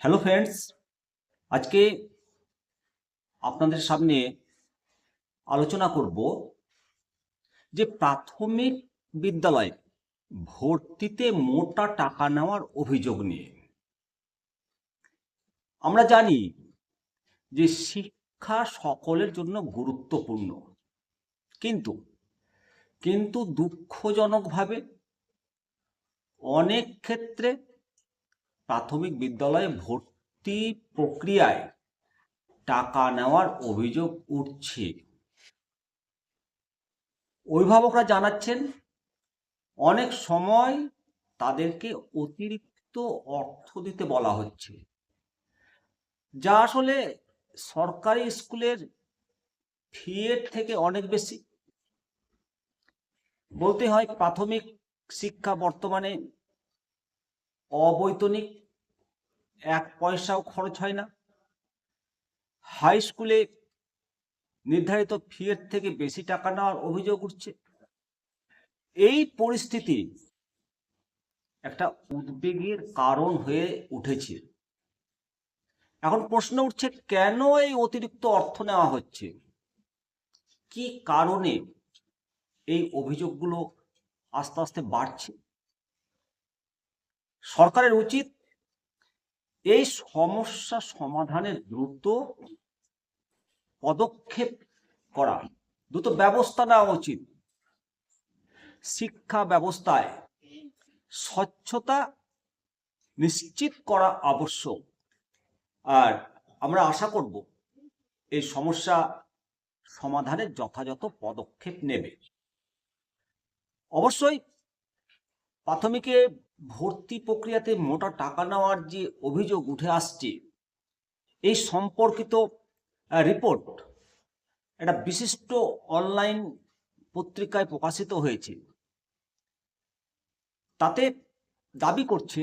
Hello friends, আজকে আপনাদের সামনে আলোচনা করব যে প্রাথমিক বিদ্যালয়ে ভর্তিতে মোটা টাকা নেওয়ার অভিযোগ নিয়ে। আমরা জানি যে শিক্ষা সকলের জন্য গুরুত্বপূর্ণ, কিন্তু কিন্তু দুঃখজনকভাবে অনেক ক্ষেত্রে প্রাথমিক বিদ্যালয়ে ভর্তি প্রক্রিয়ায় টাকা নেওয়ার অভিযোগ উঠছে। অভিভাবকরা জানাচ্ছেন, অনেক সময় তাদেরকে অতিরিক্ত অর্থ দিতে বলা হচ্ছে, যা আসলে সরকারি স্কুলের ফিয়ের থেকে অনেক বেশি। বলতে হয় প্রাথমিক শিক্ষা বর্তমানে অবৈতনিক, এক পয়সাও খরচ হয় না। হাই স্কুলে নির্ধারিত ফিয়ের থেকে বেশি টাকা নেওয়ার অভিযোগ উঠছে। এই পরিস্থিতি একটা উদ্বেগের কারণ হয়ে উঠেছে। এখন প্রশ্ন উঠছে, কেন এই অতিরিক্ত অর্থ নেওয়া হচ্ছে? কি কারণে এই অভিযোগগুলো আস্তে আস্তে বাড়ছে? সরকারের উচিত এই সমস্যা সমাধানের দ্রুত পদক্ষেপ করা। দ্রুত ব্যবস্থা নেওয়া উচিত। শিক্ষা ব্যবস্থায় স্বচ্ছতা নিশ্চিত করা আবশ্যক। আর আমরা আশা করব এই সমস্যা সমাধানের যথাযথ পদক্ষেপ নেবে। অবশ্যই প্রাথমিকে ভর্তি প্রক্রিয়াতে মোটা টাকা নেওয়ার যে অভিযোগ উঠে আসছে, এই সম্পর্কিত রিপোর্ট একটা বিশিষ্ট অনলাইন পত্রিকায় প্রকাশিত হয়েছে। তাতে দাবি করছে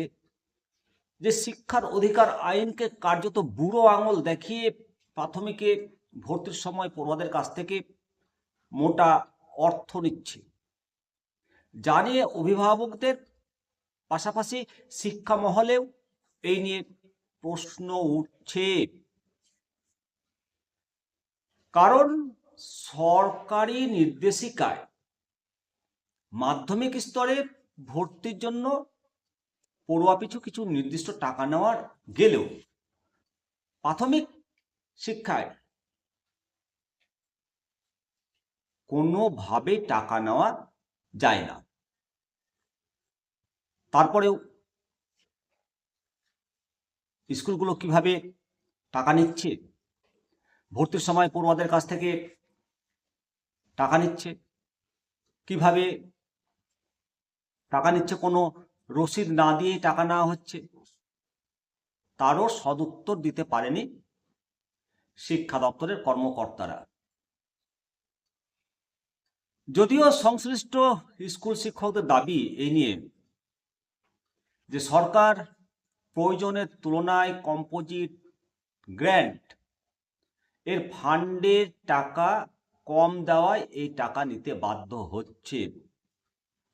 যে শিক্ষার অধিকার আইনকে কার্যত বুড়ো আঙুল দেখিয়ে প্রাথমিকে ভর্তির সময় পড়ুয়াদের কাছ থেকে মোটা অর্থ নিচ্ছে। জানিয়ে অভিভাবকদের পাশাপাশি শিক্ষা মহলেও এই নিয়ে প্রশ্ন উঠছে। কারণ সরকারি নির্দেশিকায় মাধ্যমিক স্তরে ভর্তির জন্য পড়ুয়া পিছু কিছু নির্দিষ্ট টাকা নেওয়ার গেলেও প্রাথমিক শিক্ষায় কোনোভাবে টাকা নেওয়া যায় না। তারপরেও স্কুলগুলো কীভাবে টাকা নিচ্ছে? ভর্তির সময় পড়ুয়াদের কাছ থেকে টাকা নিচ্ছে? কীভাবে টাকা নিচ্ছে? কোনো রসিদ না দিয়েই টাকা নেওয়া হচ্ছে? তারও সদুত্তর দিতে পারেনি শিক্ষা দপ্তরের কর্মকর্তারা। যদিও সংশ্লিষ্ট স্কুল শিক্ষকদের দাবি এই নিয়ে যে সরকার প্রয়োজনের তুলনায় কম্পোজিট গ্র্যান্ট এর ফান্ডের টাকা কম দেওয়ায় এই টাকা নিতে বাধ্য হচ্ছে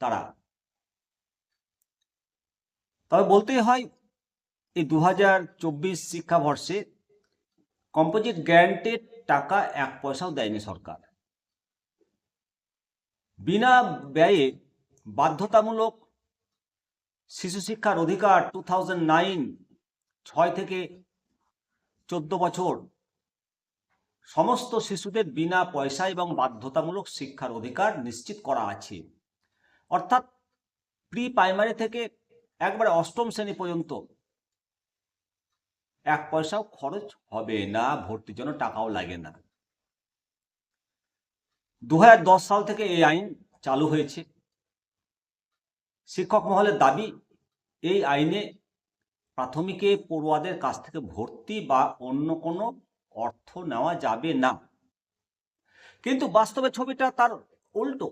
তারা। তবে বলতেই হয়, এই দু হাজার চব্বিশ শিক্ষাবর্ষে কম্পোজিট গ্র্যান্টের টাকা এক পয়সাও দেয়নি সরকার। বিনা ব্যয়ে বাধ্যতামূলক শিশু শিক্ষার অধিকার টু থাউজেন্ড নাইন ছয় থেকে চোদ্দ বছর। সমস্ত শিশুদের বিনা পয়সা এবং বাধ্যতামূলক শিক্ষার অধিকার নিশ্চিত করা আছে। অর্থাৎ প্রি প্রাইমারি থেকে একবারে অষ্টম শ্রেণি পর্যন্ত এক পয়সাও খরচ হবে না, ভর্তির জন্য টাকাও লাগে না। দু হাজার দশ সাল থেকে এই আইন চালু হয়েছে। শিক্ষক মহলের দাবি, এই আইনে প্রাথমিকে পড়ুয়াদের কাছ থেকে ভর্তি বা অন্য কোনো অর্থ নেওয়া যাবে না। কিন্তু বাস্তবে ছবিটা তার উল্টো।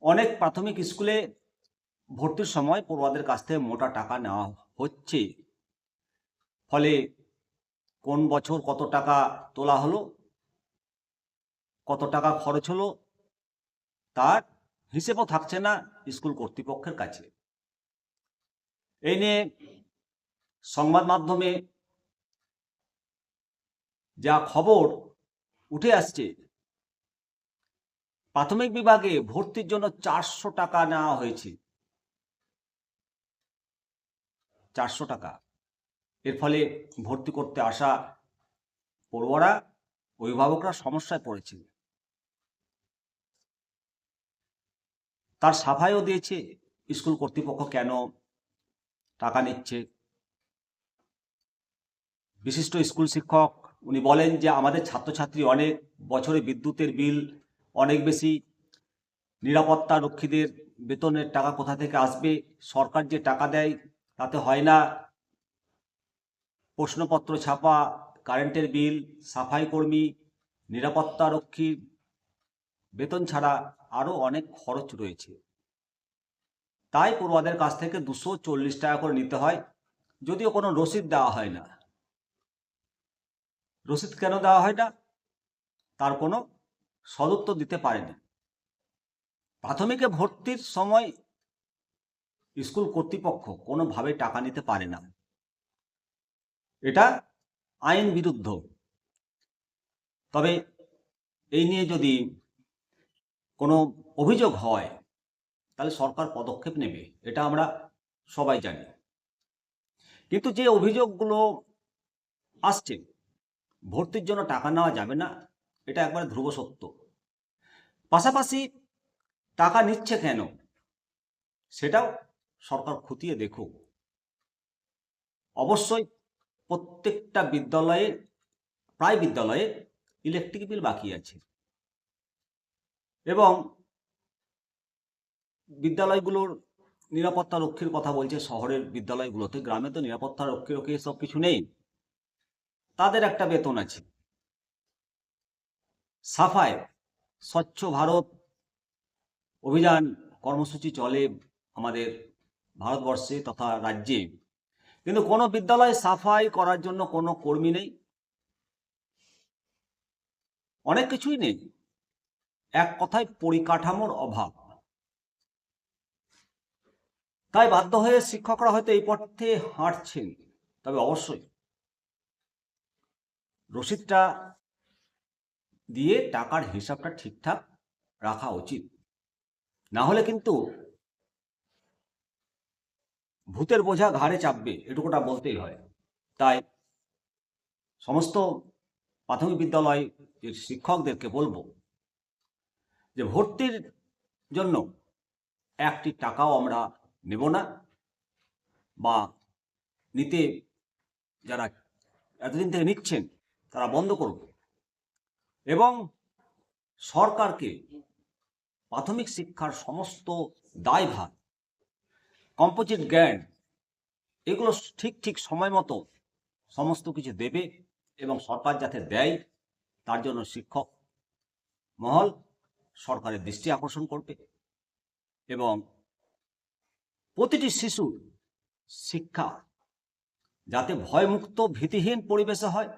অনেক প্রাথমিক স্কুলে ভর্তির সময় পড়ুয়াদের কাছ থেকে মোটা টাকা নেওয়া হচ্ছে। ফলে কোন বছর কত টাকা তোলা হলো, কত টাকা খরচ হলো, তার হিসেবও থাকছে না স্কুল কর্তৃপক্ষের কাছে। এই নিয়ে সংবাদ মাধ্যমে যা খবর উঠে আসছে, প্রাথমিক বিভাগে ভর্তির জন্য চারশো টাকা নেওয়া হয়েছে। চারশো টাকা। এর ফলে ভর্তি করতে আসা পড়ুয়ারা, অভিভাবকরা সমস্যায় পড়েছে তার সাফাইও দিয়েছে। স্কুল কর্তৃপক্ষ কেন টাকা নিচ্ছে? বিশিষ্ট স্কুল শিক্ষক, উনি বলেন যে আমাদের ছাত্রছাত্রী অনেক বছরে বিদ্যুতের বিল, অনেক বেশি নিরাপত্তা রক্ষীদের বেতনের টাকা কোথা থেকে আসবে? সরকার যে টাকা দেয় তাতে হয় না। প্রশ্নপত্র ছাপা, কারেন্টের বিল, সাফাই কর্মী, নিরাপত্তা রক্ষী বেতন ছাড়া আরও অনেক খরচ রয়েছে। তাই পড়ুয়াদের কাছ থেকে দুশো চল্লিশ টাকা করে নিতে হয়, যদিও কোনো রসিদ দেওয়া হয় না। রসিদ কেন দেওয়া হয় না? তার কোনো সদুত্তর দিতে পারেনি প্রাথমিকে ভর্তির সময় স্কুল কর্তৃপক্ষ কোনোভাবে টাকা নিতে পারে না। এটা আইন বিরুদ্ধ। তবে এই নিয়ে যদি কোনো অভিযোগ হয়, তাহলে সরকার পদক্ষেপ নেবে, এটা আমরা সবাই জানি। কিন্তু যে অভিযোগগুলো আসছে, ভর্তির জন্য টাকা নেওয়া যাবে না, এটা একবারে ধ্রুব সত্য। পাশাপাশি টাকা নিচ্ছে কেন, সেটাও সরকার খতিয়ে দেখুক। অবশ্যই প্রত্যেকটা বিদ্যালয়ে, প্রায় বিদ্যালয়ে ইলেকট্রিক বিল বাকি আছে। এবং বিদ্যালয়গুলোর নিরাপত্তা রক্ষীর কথা বলছে শহরের বিদ্যালয়গুলোতে। গ্রামে তো নিরাপত্তা রক্ষী রক্ষী সব কিছু নেই। তাদের একটা বেতন আছে। সাফাই স্বচ্ছ ভারত অভিযান কর্মসূচি চলে আমাদের ভারতবর্ষে তথা রাজ্যে। কিন্তু কোনো বিদ্যালয়ে সাফাই করার জন্য কোনো কর্মী নেই। অনেক কিছুই নেই। এক কথায় পরিকাঠামোর অভাব। তাই বাধ্য হয়ে শিক্ষকরা হয়তো এই পথে হাঁটছেন, তবে অবশ্যই রসিদটা দিয়ে টাকার হিসাবটা ঠিকঠাক রাখা উচিত। না হলে কিন্তু ভূতের বোঝা ঘাড়ে চাপবে, এটুকুটা বলতেই হয়। তাই সমস্ত প্রাথমিক বিদ্যালয় শিক্ষকদেরকে বলব যে ভর্তির জন্য একটি টাকাও আমরা নেব না বা নিতে যারা এতদিন থেকে নিচ্ছেন, তারা বন্ধ করব এবং সরকারকে প্রাথমিক শিক্ষার সমস্ত দায়ভার কম্পোজিট জ্ঞান, এগুলো ঠিক ঠিক সময় মতো সমস্ত কিছু দেবে এবং সরকার যাতে দেয়, তার জন্য শিক্ষক মহল সরকারের দৃষ্টি আকর্ষণ করবে। এবং প্রতিটি শিশু শিক্ষা যাতে ভয়মুক্ত, ভীতিহীন পরিবেশে হয়।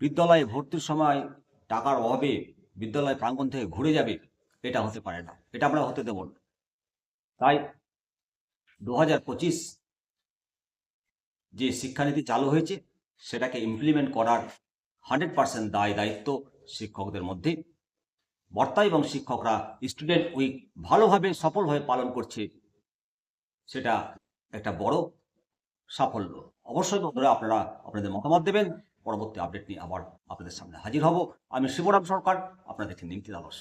বিদ্যালয়ে ভর্তির সময় টাকার অভাবে বিদ্যালয় প্রাঙ্গণ থেকে ঘুরে যাবে, এটা হতে পারে না। এটা আমরা হতে দেব না। তাই দু হাজার পঁচিশ যে শিক্ষানীতি চালু হয়েছে, সেটাকে ইমপ্লিমেন্ট করার হান্ড্রেড পার্সেন্ট দায় দায়িত্ব শিক্ষকদের মধ্যে। বর্তা এবং শিক্ষকরা স্টুডেন্ট উইক ভালোভাবে সফলভাবে পালন করছে, সেটা একটা বড় সাফল্য। অবশ্যই বন্ধুরা আপনারা আপনাদের মতামত দেবেন। পরবর্তী আপডেট নিয়ে আবার আপনাদের সামনে হাজির হব। আমি শিবরাম সরকার আপনাদের নিমতি আদর্শ